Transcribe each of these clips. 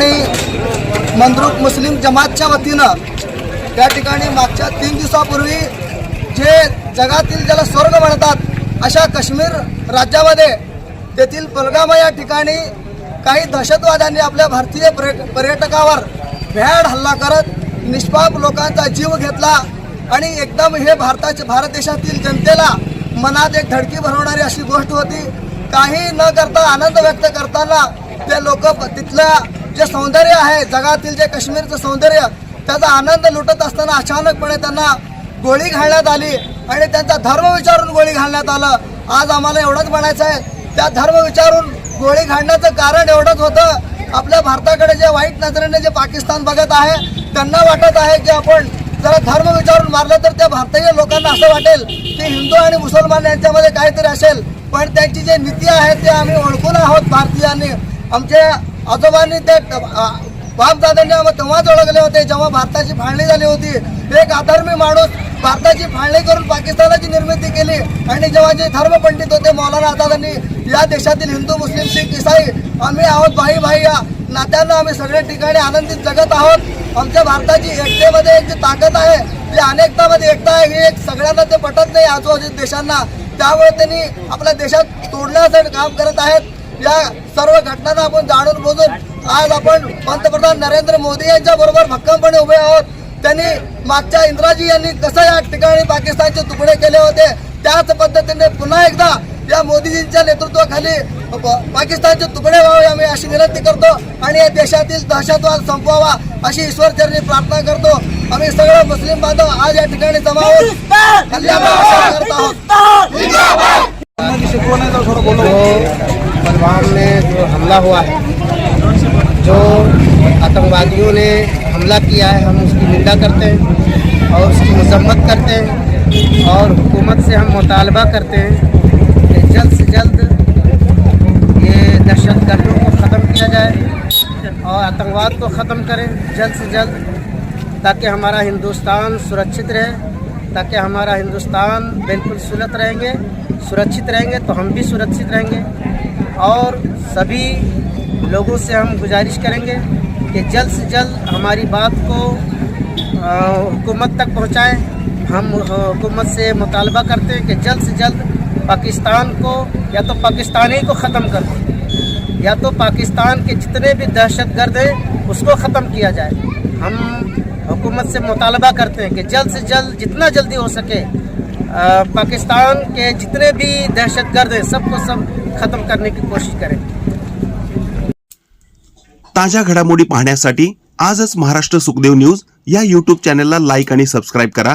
मंद्रुक मुस्लिम जमातच्या वतीनं त्या ठिकाणी मागच्या तीन दिवसापूर्वी जे जगातील ज्याला स्वर्ग म्हणतात अशा काश्मीर राज्यामध्ये तेथील पुलगामा या ठिकाणी काही दहशतवाद्यांनी आपल्या भारतीय पर्यटकावर भ्याड हल्ला करत निष्पाप लोकांचा जीव घेतला आणि एकदम हे भारताच्या भारत देशातील जनतेला मनात एक धडकी भरवणारी अशी गोष्ट होती. काही न करता आनंद व्यक्त करताना ते लोक तिथल्या जे सौंदर्य आहे जगातील जे काश्मीरचं सौंदर्य त्याचा आनंद लुटत असताना अचानकपणे त्यांना गोळी घालण्यात आली आणि त्यांचा धर्म विचारून गोळी घालण्यात आलं. आज आम्हाला एवढंच म्हणायचं आहे त्या धर्म विचारून गोळी घालण्याचं कारण एवढंच होतं. आपल्या भारताकडे जे वाईट नजरेने जे पाकिस्तान बघत आहे त्यांना वाटत आहे की आपण जरा धर्म विचारून मारलं तर त्या भारतीय लोकांना असं वाटेल की हिंदू आणि मुसलमान यांच्यामध्ये काहीतरी असेल. पण त्यांची जे नीती आहे ते आम्ही ओळखून आहोत भारतीयांनी. आमच्या आजोबांनी ते बापदादांनी आम्हाला तेव्हाच ओळखले होते जेव्हा भारताची फाळणी झाली होती. एक अधर्मी माणूस भारताची फाळणी करून पाकिस्तानाची निर्मिती केली आणि जेव्हा जे धर्मपंडित होते मौलाना आझादांनी या देशातील हिंदू मुस्लिम शीख इसाई आम्ही आहोत भाई भाई या नात्यानं आम्ही सगळ्या ठिकाणी आनंदित जगत आहोत. आमच्या भारताची एकतेमध्ये एक जी ताकद आहे जी अनेकतामध्ये एकता आहे ही एक सगळ्यांना ते पटत नाही आजूबाजू देशांना. त्यामुळे त्यांनी आपल्या देशात तोडण्यासाठी काम करत आहेत. या सर्व घटनांना आपण जाणून बुजून आज आपण पंतप्रधान नरेंद्र मोदी यांच्या बरोबर भक्कमपणे उभे आहोत. त्यांनी मागच्या इंद्राजी यांनी कसं या ठिकाणी पाकिस्तानचे तुकडे केले होते त्याच पद्धतीने पुन्हा एकदा या मोदीजींच्या नेतृत्वाखाली पाकिस्तानचे तुकडे व्हावे आम्ही अशी विनंती करतो आणि या देशातील दहशतवाद संपवावा अशी ईश्वरचरणी प्रार्थना करतो. आम्ही सगळे मुस्लिम बांधव आज या ठिकाणी जमा आहोत. बलवान में जो हमला हुआ है, जो आतंकवादियों ने हमला किया है, हम उसकी निंदा करते हैं और उसकी मजम्मत करते हैं और हुकूमत से हम मुतालबा करते हैं कि जल्द से जल्द ये दहशत गर्दों को ख़त्म किया जाए और आतंकवाद को ख़त्म करें जल्द से जल्द, ताकि हमारा हिंदुस्तान सुरक्षित रहे, ताकि हमारा हिंदुस्तान बिल्कुल सुलत रहेंगे, सुरक्षित रहेंगे तो हम भी सुरक्षित रहेंगे। और सभी लोगों से हम गुजारिश करेंगे कि जल्द से जल्द हमारी बात को हुकूमत तक पहुंचाएँ। हम हुकूमत से मुतालबा करते हैं कि जल्द से जल्द पाकिस्तान को, या तो पाकिस्तानी को ख़त्म कर दें, या तो पाकिस्तान के जितने भी दहशत गर्द हैं, उसको ख़त्म किया जाए। हम हुकूमत से मुतालबा करते हैं कि जल्द से जल्द, जितना जल्दी हो सके पाकिस्तान के जितने भी दहशत गर्द हैं सबको सब ख़त्म करने की कोशिश करें। ताज्या घडामोडी पाहण्यासाठी आजच महाराष्ट्र सुखदेव न्यूज या यूट्यूब चॅनलला लाईक आणि सबस्क्राईब करा.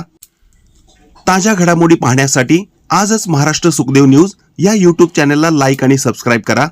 ताज्या घडामोडी पाहण्यासाठी आजच महाराष्ट्र सुखदेव न्यूज या यूट्यूब चॅनलला लाईक आणि सबस्क्राईब करा.